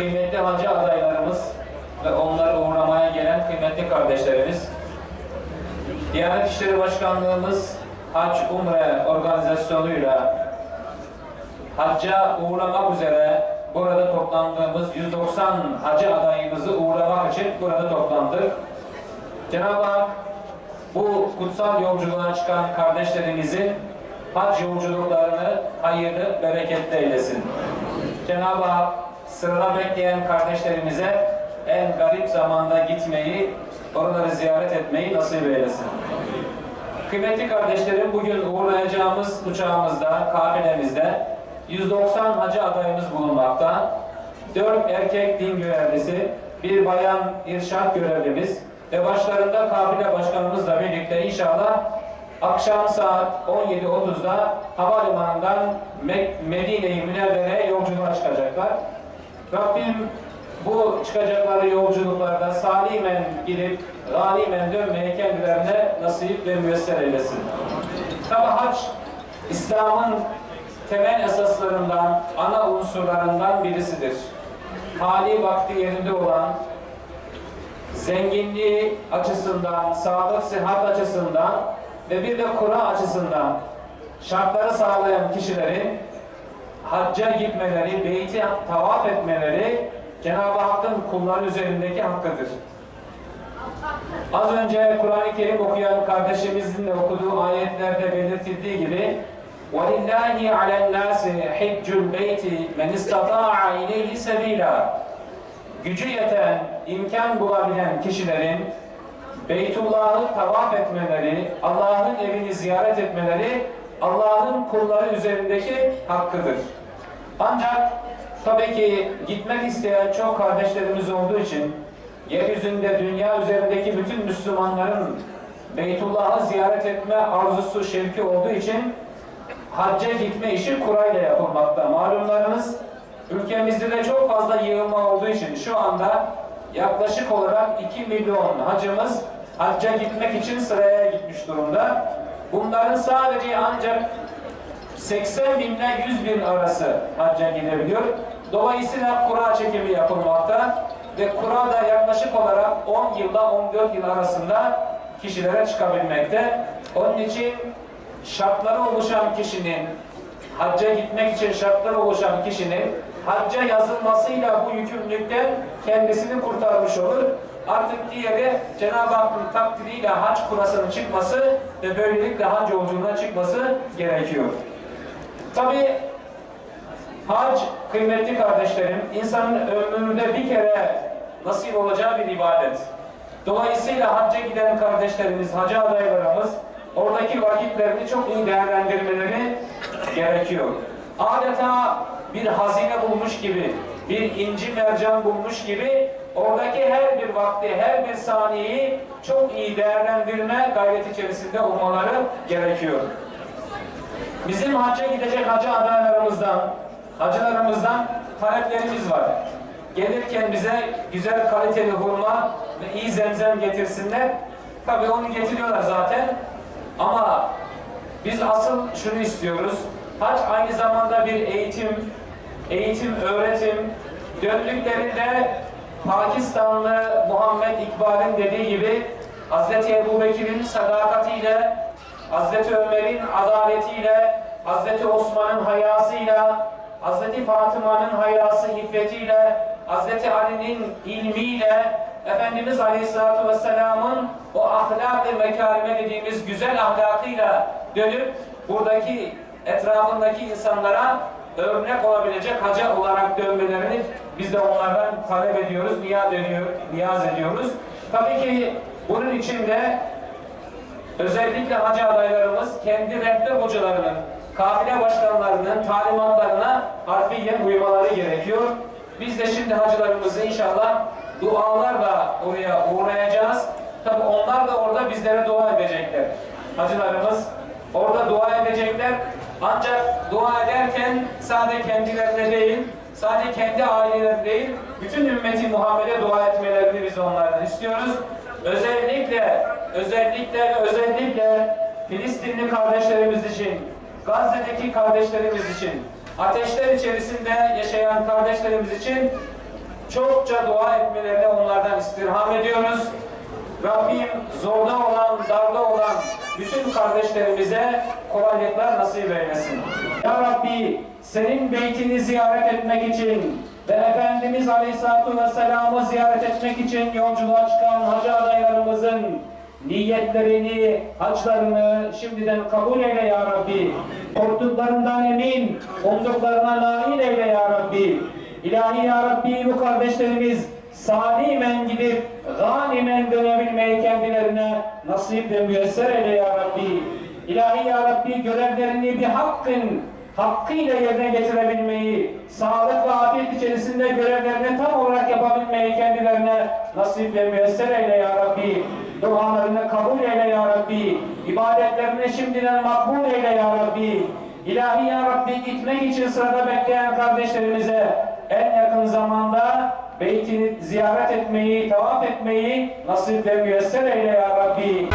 kıymetli hacı adaylarımız ve onları uğramaya gelen kıymetli kardeşlerimiz, Diyanet İşleri Başkanlığımız Hac Umre organizasyonuyla hacca uğramak üzere burada toplandığımız 190 hacı adayımızı uğramak için burada toplandık. Cenab-ı Hak bu kutsal yolculuğa çıkan kardeşlerimizin hac yolculuklarını hayırlı, bereketli eylesin. Cenab-ı Hak sırada bekleyen kardeşlerimize en garip zamanda gitmeyi, oraları ziyaret etmeyi nasip eylesin. Kıymetli kardeşlerim, bugün uğurlayacağımız uçağımızda, kafilemizde 190 hacı adayımız bulunmakta. 4 erkek din görevlisi, bir bayan irşat görevlimiz ve başlarında kafile başkanımızla birlikte inşallah akşam saat 17.30'da havalimanından Medine-i Münevvere'ye yolculuğa çıkacaklar. Rabbim bu çıkacakları yolculuklarda salimen gidip ganimen dönmeyi kendilerine nasip ve müyesser eylesin. Tabi hac İslam'ın temel esaslarından, ana unsurlarından birisidir. Hali vakti yerinde olan, zenginliği açısından, sağlık, sıhhat açısından ve bir de Kur'an açısından şartları sağlayan kişilerin hacca gitmeleri, beyti tavaf etmeleri Cenab-ı Hakk'ın kulları üzerindeki hakkıdır. Az önce Kur'an-ı Kerim okuyan kardeşimizin de okuduğu ayetlerde belirtildiği gibi وَلِلَّهِ عَلَى النَّاسِ حِجُّ الْبَيْتِ مَنْ اسْتَطَاعَ اِلَيْهِ سَب۪يلًا Gücü yeten, imkan bulabilen kişilerin Beytullah'ı tavaf etmeleri, Allah'ın evini ziyaret etmeleri Allah'ın kulları üzerindeki hakkıdır. Ancak tabii ki gitmek isteyen çok kardeşlerimiz olduğu için yeryüzünde dünya üzerindeki bütün Müslümanların Beytullah'ı ziyaret etme arzusu, şevki olduğu için hacca gitme işi kurayla yapılmakta. Malumlarınız ülkemizde de çok fazla yığılma olduğu için şu anda yaklaşık olarak 2 milyon hacımız hacca gitmek için sıraya gitmiş durumda. Bunların sadece ancak 80 bin ile 100 bin arası hacca gidebiliyor. Dolayısıyla kura çekimi yapılmakta ve kura da yaklaşık olarak 10 yılda 14 yıl arasında kişilere çıkabilmekte. Onun için şartları oluşan kişinin hacca gitmek için şartları oluşan kişinin hacca yazılmasıyla bu yükümlülükten kendisini kurtarmış olur. Artık diğeri Cenab-ı Hakk'ın takdiriyle hac kurasının çıkması ve böylelikle hac yolculuğuna çıkması gerekiyor. Tabi hac kıymetli kardeşlerim insanın ömründe bir kere nasip olacağı bir ibadet. Dolayısıyla hacca giden kardeşlerimiz, hacı adaylarımız oradaki vakitlerini çok iyi değerlendirmeleri gerekiyor. Adeta bir hazine bulmuş gibi, bir inci mercan bulmuş gibi oradaki her bir vakti, her bir saniyeyi çok iyi değerlendirme gayreti içerisinde olmaları gerekiyor. Bizim hacca gidecek hacı adaylarımızdan, hacılarımızdan taleplerimiz var. Gelirken bize güzel kaliteli hurma ve iyi zemzem getirsinler. Tabii onu getiriyorlar zaten. Ama biz asıl şunu istiyoruz. Hac aynı zamanda bir eğitim, eğitim, öğretim. Döndüklerinde Pakistanlı Muhammed İkbal'in dediği gibi Hz. Ebu Bekir'in sadakatiyle, Hz. Ömer'in adaletiyle, Hz. Osman'ın hayasıyla, Hz. Fatıma'nın hayası iffetiyle, Hz. Ali'nin ilmiyle, Efendimiz Aleyhisselatü Vesselam'ın o ahlak-ı mekarime dediğimiz güzel ahlakıyla dönüp buradaki etrafındaki insanlara örnek olabilecek haca olarak dönmelerini biz de onlardan talep ediyoruz, niyaz, ediyor, niyaz ediyoruz. Tabii ki bunun için de özellikle hacı adaylarımız kendi rehber hocalarının, kafile başkanlarının talimatlarına harfiyen uymaları gerekiyor. Biz de şimdi hacılarımızı inşallah dualarla oraya uğrayacağız. Tabi onlar da orada bizlere dua edecekler. Hacılarımız orada dua edecekler. Ancak dua ederken sadece kendilerine değil, sadece kendi ailelerine değil, bütün ümmeti Muhammed'e dua etmelerini biz onlardan istiyoruz. Özellikle, özellikle özellikle Filistinli kardeşlerimiz için, Gazze'deki kardeşlerimiz için, ateşler içerisinde yaşayan kardeşlerimiz için çokça dua etmelerini onlardan istirham ediyoruz. Rabbim zorda olan, darda olan bütün kardeşlerimize kolaylıklar nasip eylesin. Ya Rabbi senin beytini ziyaret etmek için ve Efendimiz Aleyhisselatü Vesselam'ı ziyaret etmek için yolculuğa çıkan hacı adaylarımızın niyetlerini, haçlarını şimdiden kabul eyle ya Rabbi. Korktuklarından emin, umduklarına nail eyle ya Rabbi. İlahi ya Rabbi bu kardeşlerimiz salimen gidip ganimen dönebilmeyi kendilerine nasip ve müyesser eyle ya Rabbi. İlahi ya Rabbi görevlerini bir hakkın hakkıyla yerine getirebilmeyi, sağlık ve afiyet içerisinde görevlerini tam olarak yapabilmeyi kendilerine nasip ve müyesser eyle ya Rabbi. Dualarını kabul eyle ya Rabbi. İbadetlerini şimdiden makbul eyle ya Rabbi. İlahi ya Rabbi gitmek için sırada bekleyen kardeşlerimize en yakın zamanda beytini ziyaret etmeyi, tavaf etmeyi nasip ve müyesser eyle ya Rabbi.